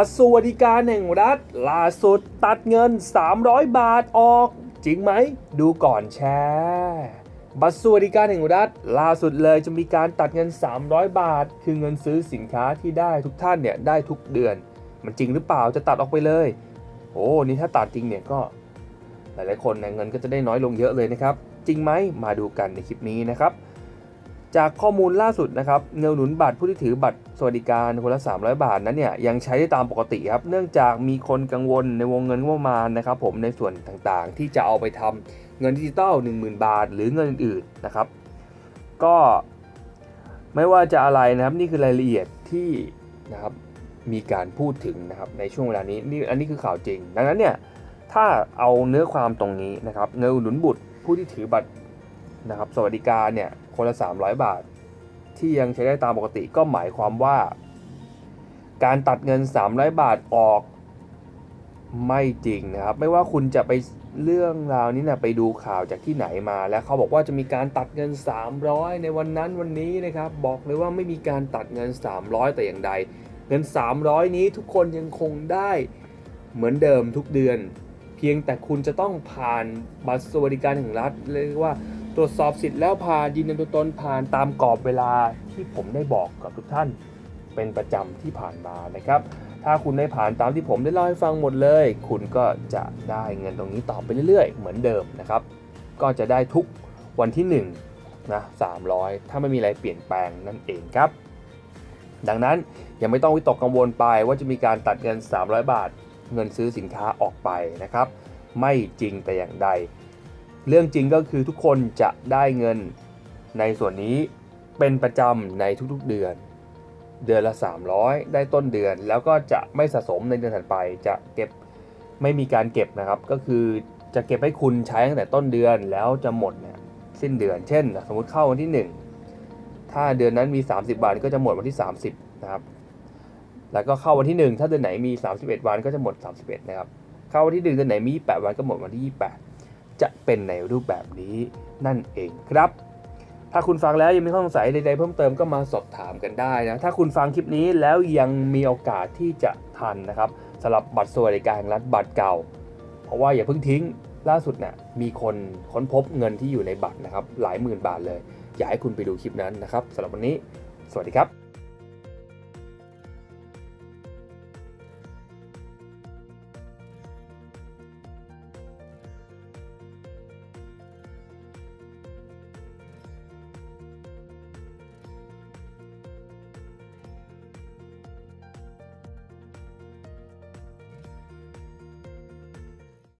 บัตรสวัสดิการแห่งรัฐ ล่าสุดตัดเงิน 300 บาทออก จริงไหม ดูก่อนแชร์บัตรสวัสดิการแห่งรัฐ ล่าสุดเลยจะมีการตัดเงิน 300 บาท คือเงินซื้อสินค้าที่ได้ทุกท่านเนี่ยได้ทุกเดือน มันจริงหรือเปล่าจะตัดออกไปเลยโอ้นี่ถ้าตัดจริงเนี่ยก็หลายๆคนเนี่ยเงินก็จะได้น้อยลงเยอะเลยนะครับ จริงไหมมาดูกันในคลิปนี้นะครับ จากข้อมูลล่าสุดนะครับเงินหนุนบัตรผู้ที่ถือบัตรสวัสดิการคนละ 300 บาทนั้นเนี่ยยังใช้ได้ตามปกติครับ เนื่องจากมีคนกังวลในวงเงินงบประมาณนะครับผมในส่วนต่างๆ ที่จะเอาไปทำเงินดิจิตอล10,000 บาท หรือเงินอื่นๆนะครับ ก็ไม่ว่าจะอะไรนะครับนี่คือรายละเอียดที่นะครับมีการพูดถึงนะครับในช่วงเวลานี้นี่อันนี้คือข่าวจริง ดังนั้นเนี่ยถ้าเอาเนื้อความตรงนี้นะครับเงินหนุนบุตรผู้ที่ถือบัตร นะครับสวัสดิการเนี่ยคนละ 300 บาท ที่ยังใช้ได้ตามปกติก็หมายความว่า การตัดเงิน 300 บาทออกไม่จริงนะครับ ไม่ว่าคุณจะไปเรื่องราวนี้นะไปดูข่าวจากที่ไหนมา แล้วเขาบอกว่าจะมีการตัดเงิน 300 ในวันนั้นวันนี้นะครับ บอกเลยว่าไม่มีการตัดเงิน 300 แต่อย่างใด เงิน 300 นี้ทุกคนยังคงได้เหมือนเดิมทุกเดือน เพียงแต่คุณจะต้องผ่านบัตรสวัสดิการแห่งรัฐเรียกว่า ตรวจสอบสิทธิ์แล้วผ่านยืนยันตัวตนผ่านตามกรอบเวลาที่ผมได้บอกกับทุกท่านเป็นประจำที่ผ่านมานะครับ ถ้าคุณได้ผ่านตามที่ผมได้เล่าให้ฟังหมดเลย คุณก็จะได้เงินตรงนี้ต่อไปเรื่อยๆ เหมือนเดิมนะครับ ก็จะได้ทุกวันที่1นะ300 ถ้าไม่มีอะไรเปลี่ยนแปลงนั่นเองครับ ดังนั้นยังไม่ต้องวิตกกังวลไปว่าจะมีการตัดเงิน 300 บาท เงินซื้อสินค้าออกไปนะครับ ไม่จริงแต่อย่างใด เรื่องจริงก็คือทุกคนจะได้เงินในส่วนนี้เป็นประจำในทุกๆเดือน เดือนละ 300 ได้ต้นเดือน แล้วก็จะไม่สะสมในเดือนถัดไป จะเก็บไม่มีการเก็บนะครับ ก็คือจะเก็บให้คุณใช้ตั้งแต่ต้นเดือนแล้วจะหมดเนี่ยสิ้นเดือน เช่น สมมติเข้าวันที่ 1 ถ้าเดือนนั้นมี 30วันก็จะหมดวันที่ 30 นะครับ แล้วก็เข้าวันที่ 1 ถ้าเดือนไหนมี 31 วันก็จะหมด 31 นะครับ เข้าวันที่ 1 เดือนไหนมี 8 วันก็หมดวันที่ 28 จะเป็นในรูปแบบนี้นั่นเองครับ ถ้าคุณฟังแล้วยังมีข้อสงสัยใดๆเพิ่มเติมก็มาสอบถามกันได้นะ ถ้าคุณฟังคลิปนี้แล้วยังมีโอกาสที่จะทันนะครับสำหรับบัตรสวัสดิการแห่งรัฐบัตรเก่า เพราะว่าอย่าเพิ่งทิ้งล่าสุดเนี่ยมีคนค้นพบเงินที่อยู่ในบัตรนะครับหลายหมื่นบาทเลย อยากให้คุณไปดูคลิปนั้นนะครับสำหรับวันนี้ สวัสดีครับ